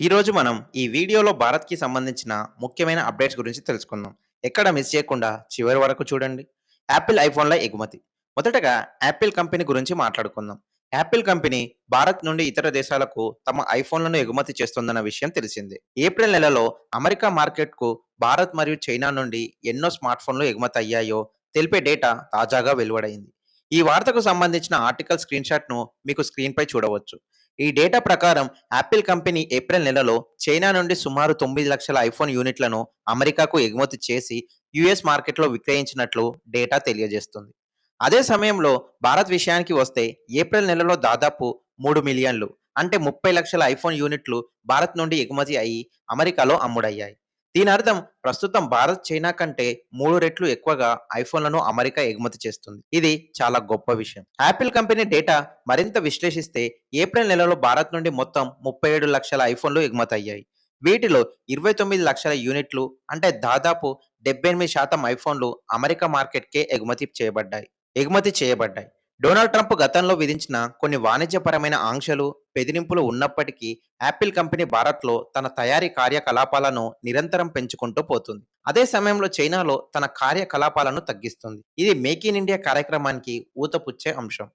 ఈరోజు మనం ఈ వీడియోలో భారత్‌కి సంబంధించిన ముఖ్యమైన అప్డేట్స్ గురించి తెలుసుకుందాం. ఎక్కడ మిస్ చేయకుండా చివరి వరకు చూడండి. యాపిల్ ఐఫోన్‌ల ఎగుమతి. మొదటగా యాపిల్ కంపెనీ గురించి మాట్లాడుకుందాం. యాపిల్ కంపెనీ భారత్ నుండి ఇతర దేశాలకు తమ ఐఫోన్‌లను ఎగుమతి చేస్తుందన్న విషయం తెలిసిందే. ఏప్రిల్ నెలలో అమెరికా మార్కెట్‌కు భారత్ మరియు చైనా నుండి ఎన్నో స్మార్ట్ ఫోన్లు ఎగుమతి అయ్యాయో తెలిపే డేటా తాజాగా వెలువడైంది. ఈ వార్తకు సంబంధించిన ఆర్టికల్ స్క్రీన్‌షాట్‌ను మీకు స్క్రీన్‌పై చూడవచ్చు. ఈ డేటా ప్రకారం యాపిల్ కంపెనీ ఏప్రిల్ నెలలో చైనా నుండి సుమారు 9,00,000 ఐఫోన్ యూనిట్లను అమెరికాకు ఎగుమతి చేసి యూఎస్ మార్కెట్‌లో విక్రయించినట్లు డేటా తెలియజేస్తుంది. అదే సమయంలో భారత్ విషయానికి వస్తే ఏప్రిల్ నెలలో దాదాపు మూడు మిలియన్లు అంటే ముప్పై లక్షల ఐఫోన్ యూనిట్లు భారత్ నుండి ఎగుమతి అయ్యి అమెరికాలో అమ్ముడయ్యాయి. దీని అర్థం ప్రస్తుతం భారత్ చైనా కంటే మూడు రెట్లు ఎక్కువగా ఐఫోన్లను అమెరికా ఎగుమతి చేస్తుంది. ఇది చాలా గొప్ప విషయం. యాపిల్ కంపెనీ డేటా మరింత విశ్లేషిస్తే ఏప్రిల్ నెలలో భారత్ నుండి మొత్తం 37,00,000 ఐఫోన్లు ఎగుమతయ్యాయి. వీటిలో 29,00,000 యూనిట్లు అంటే దాదాపు 78% ఐఫోన్లు అమెరికా మార్కెట్‌కే ఎగుమతి చేయబడ్డాయి ఎగుమతి చేయబడ్డాయి. డొనాల్డ్ ట్రంప్ గతంలో విధించిన కొన్ని వాణిజ్యపరమైన ఆంక్షలు, బెదిరింపులు ఉన్నప్పటికీ యాపిల్ కంపెనీ భారత్‌లో తన తయారీ కార్యకలాపాలను నిరంతరం పెంచుకుంటూ పోతుంది. అదే సమయంలో చైనాలో తన కార్యకలాపాలను తగ్గిస్తుంది. ఇది మేక్ ఇన్ ఇండియా కార్యక్రమానికి ఊతపుచ్చే అంశం.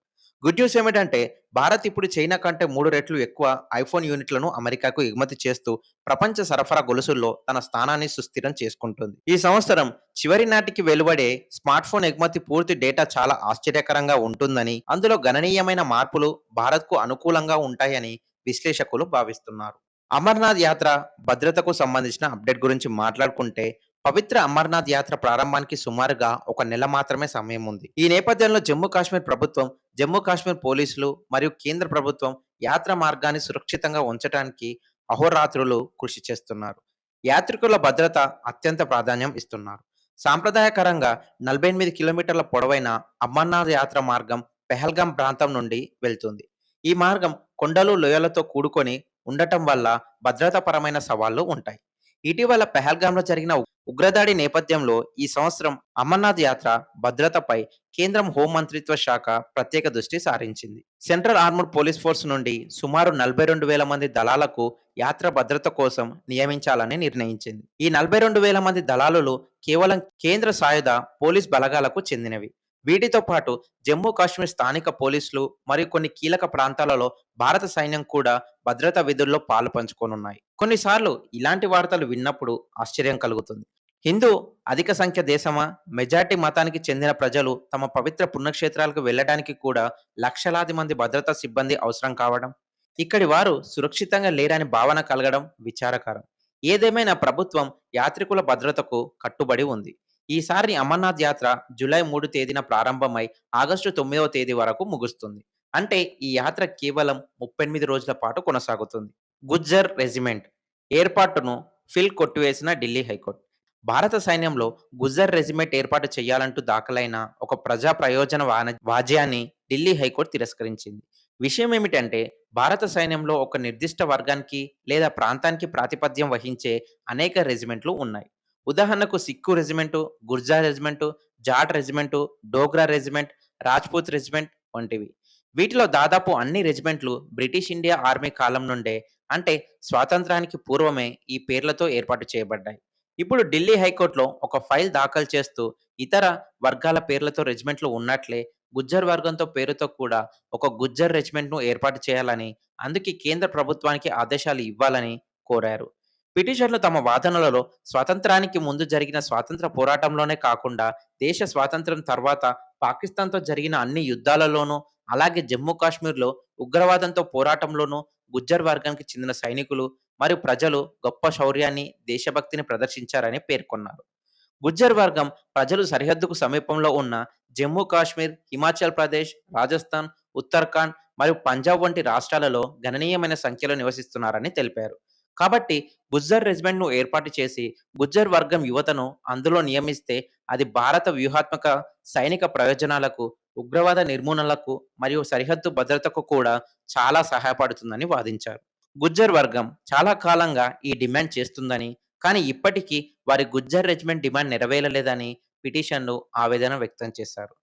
గుడ్ న్యూస్ ఏమిటంటే భారత్ ఇప్పుడు చైనా కంటే మూడు రెట్లు ఎక్కువ ఐఫోన్ యూనిట్లను అమెరికాకు ఎగుమతి చేస్తూ ప్రపంచ సరఫరా గొలుసుల్లో తన స్థానాన్ని సుస్థిరం చేసుకుంటుంది. ఈ సంవత్సరం చివరి నాటికి వెలువడే స్మార్ట్ ఫోన్ ఎగుమతి పూర్తి డేటా చాలా ఆశ్చర్యకరంగా ఉంటుందని, అందులో గణనీయమైన మార్పులు భారత్‌కు అనుకూలంగా ఉంటాయని విశ్లేషకులు భావిస్తున్నారు. అమర్నాథ్ యాత్ర భద్రతకు సంబంధించిన అప్డేట్ గురించి మాట్లాడుకుంటే పవిత్ర అమర్నాథ్ యాత్ర ప్రారంభానికి సుమారుగా ఒక నెల మాత్రమే సమయం ఉంది. ఈ నేపథ్యంలో జమ్మూ కాశ్మీర్ ప్రభుత్వం, జమ్మూ కాశ్మీర్ పోలీసులు మరియు కేంద్ర ప్రభుత్వం యాత్ర మార్గాన్ని సురక్షితంగా ఉంచటానికి అహోరాత్రులు కృషి చేస్తున్నారు. యాత్రికుల భద్రత అత్యంత ప్రాధాన్యం ఇస్తున్నారు. సాంప్రదాయకరంగా 48 కిలోమీటర్ల పొడవైన అమర్నాథ్ యాత్ర మార్గం పెహల్గాం ప్రాంతం నుండి వెళ్తుంది. ఈ మార్గం కొండలు, లోయలతో కూడుకొని ఉండటం వల్ల భద్రతాపరమైన సవాళ్ళు ఉంటాయి. ఇటీవల పెహల్గాంలో జరిగిన ఉగ్రదాడి నేపథ్యంలో ఈ సంవత్సరం అమర్నాథ్ యాత్ర భద్రతపై కేంద్రం హోం మంత్రిత్వ శాఖ ప్రత్యేక దృష్టి సారించింది. సెంట్రల్ ఆర్మర్ పోలీస్ ఫోర్స్ నుండి సుమారు 42,000 మంది దళాలకు యాత్ర భద్రత కోసం నియమించాలని నిర్ణయించింది. ఈ 42,000 మంది దళాలులు కేవలం కేంద్ర సాయుధ పోలీస్ బలగాలకు చెందినవి. వీటితో పాటు జమ్మూ కాశ్మీర్ స్థానిక పోలీసులు మరియు కొన్ని కీలక ప్రాంతాలలో భారత సైన్యం కూడా భద్రతా విధుల్లో పాలు పంచుకోనున్నాయి. కొన్నిసార్లు ఇలాంటి వార్తలు విన్నప్పుడు ఆశ్చర్యం కలుగుతుంది. హిందూ అధిక సంఖ్య దేశమా, మెజార్టీ మతానికి చెందిన ప్రజలు తమ పవిత్ర పుణ్యక్షేత్రాలకు వెళ్ళడానికి కూడా లక్షలాది మంది భద్రతా సిబ్బంది అవసరం కావడం, ఇక్కడి వారు సురక్షితంగా లేరని భావన కలగడం విచారకరం. ఏదేమైనా ప్రభుత్వం యాత్రికుల భద్రతకు కట్టుబడి ఉంది. ఈసారి అమర్నాథ్ యాత్ర జూలై మూడు తేదీన ప్రారంభమై ఆగస్టు తొమ్మిదవ తేదీ వరకు ముగుస్తుంది. అంటే ఈ యాత్ర కేవలం 38 రోజుల పాటు కొనసాగుతుంది. గుజ్జర్ రెజిమెంట్ ఏర్పాటును ఫిల్ కొట్టివేసిన ఢిల్లీ హైకోర్టు. భారత సైన్యంలో గుజ్జర్ రెజిమెంట్ ఏర్పాటు చేయాలంటూ దాఖలైన ఒక ప్రజా ప్రయోజన వాజ్యాన్ని ఢిల్లీ హైకోర్టు తిరస్కరించింది. విషయం ఏమిటంటే భారత సైన్యంలో ఒక నిర్దిష్ట వర్గానికి లేదా ప్రాంతానికి ప్రాతిపద్యం వహించే అనేక రెజిమెంట్లు ఉన్నాయి. ఉదాహరణకు Sikh regiment, Gurjar regiment, Jat regiment, Dogra regiment, Rajput regiment వంటివి. వీటిలో దాదాపు అన్ని రెజిమెంట్లు బ్రిటిష్ ఇండియా ఆర్మీ కాలం నుండే అంటే స్వాతంత్రానికి పూర్వమే ఈ పేర్లతో ఏర్పాటు చేయబడ్డాయి. ఇప్పుడు ఢిల్లీ హైకోర్టులో ఒక ఫైల్ దాఖలు చేస్తూ ఇతర వర్గాల పేర్లతో రెజిమెంట్లు ఉన్నట్లే గుజ్జర్ వర్గంతో పేరుతో కూడా ఒక గుజ్జర్ రెజిమెంట్‌ను ఏర్పాటు చేయాలని, అందుకే కేంద్ర ప్రభుత్వానికి ఆదేశాలు ఇవ్వాలని కోరారు. పిటిషన్లు తమ వాదనలలో స్వాతంత్ర్యానికి ముందు జరిగిన స్వాతంత్ర పోరాటంలోనే కాకుండా దేశ స్వాతంత్ర్యం తర్వాత పాకిస్తాన్‌తో జరిగిన అన్ని యుద్ధాలలోనూ, అలాగే జమ్మూ కాశ్మీర్‌లో ఉగ్రవాదంతో పోరాటంలోనూ గుజ్జర్ వర్గానికి చెందిన సైనికులు మరియు ప్రజలు గొప్ప శౌర్యాన్ని, దేశభక్తిని ప్రదర్శించారని పేర్కొన్నారు. గుజ్జర్ వర్గం ప్రజలు సరిహద్దుకు సమీపంలో ఉన్న జమ్మూ కాశ్మీర్, హిమాచల్ ప్రదేశ్, రాజస్థాన్, ఉత్తరాఖండ్ మరియు పంజాబ్ వంటి రాష్ట్రాలలో గణనీయమైన సంఖ్యలో నివసిస్తున్నారని తెలిపారు. కాబట్టి గుజ్జర్ రెజిమెంట్‌ను ఏర్పాటు చేసి గుజ్జర్ వర్గం యువతను అందులో నియమిస్తే అది భారత వ్యూహాత్మక సైనిక ప్రయోజనాలకు, ఉగ్రవాద నిర్మూలనలకు మరియు సరిహద్దు భద్రతకు కూడా చాలా సహాయపడుతుందని వాదించారు. గుజ్జర్ వర్గం చాలా కాలంగా ఈ డిమాండ్ చేస్తుందని, కానీ ఇప్పటికీ వారి గుజ్జర్ రెజిమెంట్ డిమాండ్ నెరవేరలేదని పిటిషన్‌లు ఆవేదన వ్యక్తం చేశారు.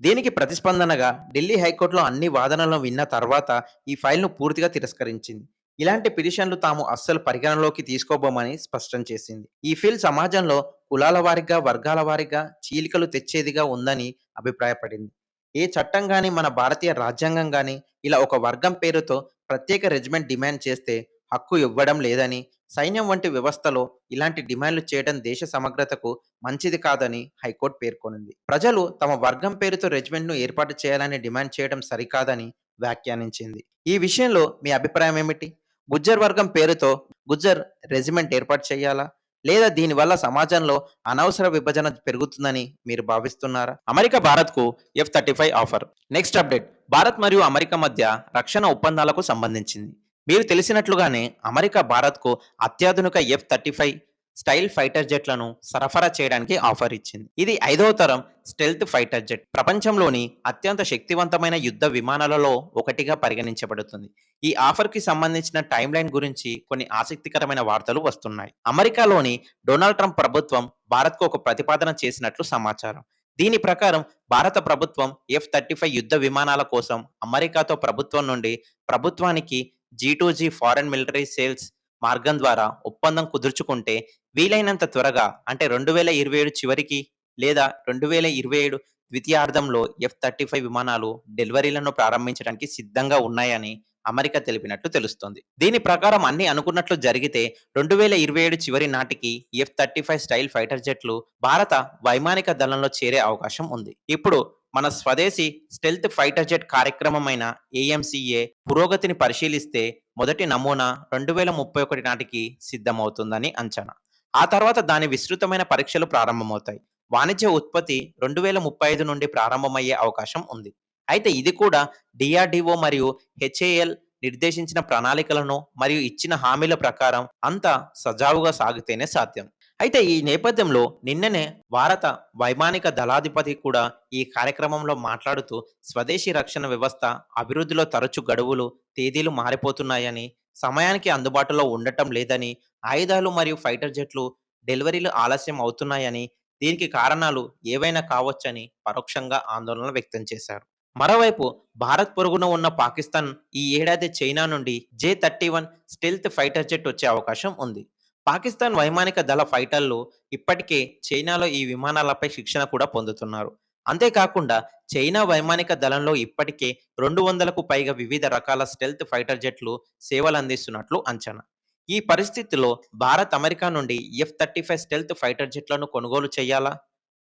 దీనికి ప్రతిస్పందనగా ఢిల్లీ హైకోర్టులో అన్ని వాదనలను విన్న తర్వాత ఈ ఫైల్‌ను పూర్తిగా తిరస్కరించింది. ఇలాంటి పిటిషన్లు తాము అస్సలు పరిగణలోకి తీసుకోబోమని స్పష్టం చేసింది ఈ ఫీల్ సమాజంలో కులాల వారిగా వర్గాల వారిగా చీలికలు తెచ్చేదిగా ఉందని అభిప్రాయపడింది ఏ చట్టం గాని మన భారతీయ రాజ్యాంగం గాని ఇలా ఒక వర్గం పేరుతో ప్రత్యేక రెజిమెంట్ డిమాండ్ చేస్తే హక్కు ఇవ్వడం లేదని సైన్యం వంటి వ్యవస్థలో ఇలాంటి డిమాండ్లు చేయడం దేశ సమగ్రతకు మంచిది కాదని హైకోర్టు పేర్కొనింది. ప్రజలు తమ వర్గం పేరుతో రెజిమెంట్ను ఏర్పాటు చేయాలని డిమాండ్ చేయడం సరికాదని వ్యాఖ్యానించింది. ఈ విషయంలో మీ అభిప్రాయం ఏమిటి? గుజ్జర్ వర్గం పేరుతో గుజ్జర్ రెజిమెంట్ ఏర్పాటు చేయాలా? లేదా దీనివల్ల సమాజంలో అనవసర విభజన పెరుగుతుందని మీరు భావిస్తున్నారా? అమెరికా భారత్కు F thirty five offer. Next update. Bharat మరియు అమెరికా మధ్య రక్షణ ఒప్పందాలకు సంబంధించింది. మీరు తెలిసినట్లుగానే అమెరికా భారత్కు అత్యాధునిక F thirty five stealth fighter జెట్లను సరఫరా చేయడానికి ఆఫర్ ఇచ్చింది. ఇది ఐదవ తరం స్టెల్త్ ఫైటర్ జెట్. ప్రపంచంలోని అత్యంత శక్తివంతమైన యుద్ధ విమానాలలో ఒకటిగా పరిగణించబడుతుంది. ఈ ఆఫర్కి సంబంధించిన టైం లైన్ గురించి కొన్ని ఆసక్తికరమైన వార్తలు వస్తున్నాయి. అమెరికాలోని డొనాల్డ్ ట్రంప్ ప్రభుత్వం భారత్కు ఒక ప్రతిపాదన చేసినట్లు సమాచారం. దీని ప్రకారం భారత ప్రభుత్వం ఎఫ్ థర్టీ ఫైవ్ యుద్ధ విమానాల కోసం అమెరికాతో ప్రభుత్వం నుండి ప్రభుత్వానికి G two G foreign military sales మార్గం ద్వారా ఒప్పందం కుదుర్చుకుంటే వీలైనంత త్వరగా అంటే రెండు వేల ఇరవై ఏడు చివరికి లేదా రెండు వేల ఇరవై ఏడు ద్వితీయార్థంలో ఎఫ్ థర్టీ ఫైవ్ విమానాలు డెలివరీలను ప్రారంభించడానికి సిద్ధంగా ఉన్నాయని అమెరికా తెలిపినట్లు తెలుస్తోంది. దీని ప్రకారం అన్ని అనుకున్నట్లు జరిగితే రెండు వేల ఇరవై ఏడు చివరి నాటికి F thirty five stealth fighter జెట్లు భారత వైమానిక దళంలో చేరే అవకాశం ఉంది. ఇప్పుడు మన స్వదేశీ స్టెల్త్ ఫైటర్ జెట్ కార్యక్రమమైన ఏఎంసీఏ పురోగతిని పరిశీలిస్తే మొదటి నమూనా రెండు వేల ముప్పై ఒకటి నాటికి సిద్ధమవుతుందని అంచనా. ఆ తర్వాత దాని విస్తృతమైన పరీక్షలు ప్రారంభమవుతాయి. వాణిజ్య ఉత్పత్తి రెండు వేల ముప్పై ఐదు నుండి ప్రారంభమయ్యే అవకాశం ఉంది. అయితే ఇది కూడా డిఆర్డిఓ మరియు హెచ్ఏఎల్ నిర్దేశించిన ప్రణాళికలను మరియు ఇచ్చిన హామీల ప్రకారం అంతా సజావుగా సాగితేనే సాధ్యం. అయితే ఈ నేపథ్యంలో నిన్ననే భారత వైమానిక దళాధిపతి కూడా ఈ కార్యక్రమంలో మాట్లాడుతూ స్వదేశీ రక్షణ వ్యవస్థ అభివృద్ధిలో తరచు గడువులు తేదీలు మారిపోతున్నాయని సమయానికి అందుబాటులో ఉండటం లేదని ఆయుధాలు మరియు ఫైటర్ జెట్లు డెలివరీలు ఆలస్యం అవుతున్నాయని దీనికి కారణాలు ఏవైనా కావచ్చని పరోక్షంగా ఆందోళన వ్యక్తం చేశారు. మరోవైపు భారత్ పొరుగున ఉన్న పాకిస్తాన్ ఈ ఏడాది చైనా నుండి J thirty one stealth fighter jet వచ్చే అవకాశం ఉంది. పాకిస్తాన్ వైమానిక దళ ఫైటర్లు ఇప్పటికే చైనాలో ఈ విమానాలపై శిక్షణ కూడా పొందుతున్నారు. అంతేకాకుండా చైనా వైమానిక దళంలో ఇప్పటికే రెండు వందలకు పైగా వివిధ రకాల స్టెల్త్ ఫైటర్ జెట్లు సేవలు అందిస్తున్నట్లు అంచనా. ఈ పరిస్థితిలో భారత్ అమెరికా నుండి F thirty five stealth fighter జెట్లను కొనుగోలు చేయాలా?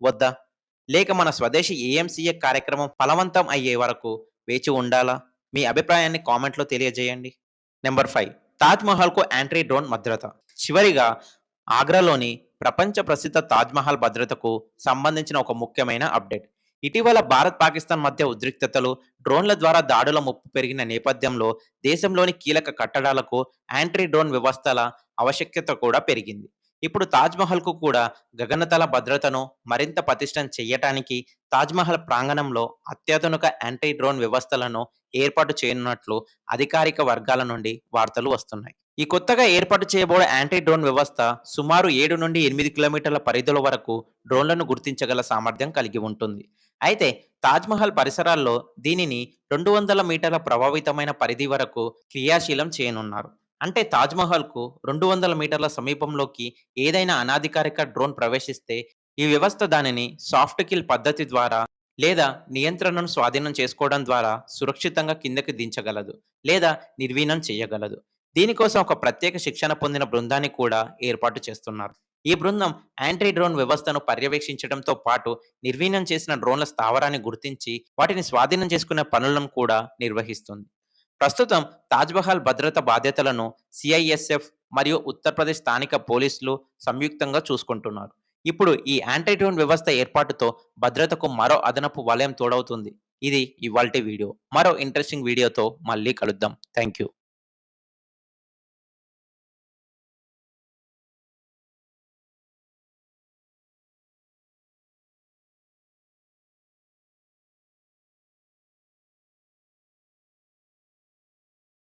వద్దా? లేక మన స్వదేశీ ఏఎంసీఏ కార్యక్రమం ఫలవంతం అయ్యే వరకు వేచి ఉండాలా? మీ అభిప్రాయాన్ని కామెంట్లో తెలియజేయండి. Number five. తాజ్ మహల్కు యాంట్రీ డ్రోన్ భద్రత. చివరిగా ఆగ్రాలోని ప్రపంచ ప్రసిద్ధ తాజ్మహల్ భద్రతకు సంబంధించిన ఒక ముఖ్యమైన అప్డేట్. ఇటీవల భారత్ పాకిస్తాన్ మధ్య ఉద్రిక్తతలు డ్రోన్ల ద్వారా దాడుల ముప్పు పెరిగిన నేపథ్యంలో దేశంలోని కీలక కట్టడాలకు యాంట్రీ డ్రోన్ వ్యవస్థల ఆవశ్యకత కూడా పెరిగింది. ఇప్పుడు తాజ్మహల్కు కూడా గగనతల భద్రతను మరింత పటిష్టం చేయటానికి తాజ్మహల్ ప్రాంగణంలో అత్యాధునిక యాంటీ డ్రోన్ వ్యవస్థలను ఏర్పాటు చేయనున్నట్లు అధికారిక వర్గాల నుండి వార్తలు వస్తున్నాయి. ఈ కొత్తగా ఏర్పాటు చేయబోయే యాంటీ డ్రోన్ వ్యవస్థ సుమారు ఏడు నుండి ఎనిమిది కిలోమీటర్ల పరిధుల వరకు డ్రోన్లను గుర్తించగల సామర్థ్యం కలిగి ఉంటుంది. అయితే తాజ్మహల్ పరిసరాల్లో దీనిని రెండు వందల మీటర్ల ప్రభావితమైన పరిధి వరకు క్రియాశీలం చేయనున్నారు. అంటే తాజ్మహల్కు రెండు వందల మీటర్ల సమీపంలోకి ఏదైనా అనాధికారిక డ్రోన్ ప్రవేశిస్తే ఈ వ్యవస్థ దానిని సాఫ్ట్ కిల్ పద్ధతి ద్వారా లేదా నియంత్రణను స్వాధీనం చేసుకోవడం ద్వారా సురక్షితంగా కిందకి దించగలదు లేదా నిర్వీణం చేయగలదు. దీనికోసం ఒక ప్రత్యేక శిక్షణ పొందిన బృందాన్ని కూడా ఏర్పాటు చేస్తున్నారు. ఈ బృందం యాంటీ డ్రోన్ వ్యవస్థను పర్యవేక్షించడంతో పాటు నిర్వీణం చేసిన డ్రోన్ల స్థావరాన్ని గుర్తించి వాటిని స్వాధీనం చేసుకునే పనులను కూడా నిర్వహిస్తుంది. ప్రస్తుతం తాజ్మహల్ భద్రత బాధ్యతలను సిఐఎస్ఎఫ్ మరియు ఉత్తరప్రదేశ్ స్థానిక పోలీసులు సంయుక్తంగా చూసుకుంటున్నారు. ఇప్పుడు ఈ యాంటీ వ్యవస్థ ఏర్పాటుతో భద్రతకు మరో అదనపు వలయం తోడవుతుంది. ఇది ఇవాల్టి వీడియో. మరో ఇంట్రెస్టింగ్ వీడియోతో మళ్ళీ కలుద్దాం. Thank you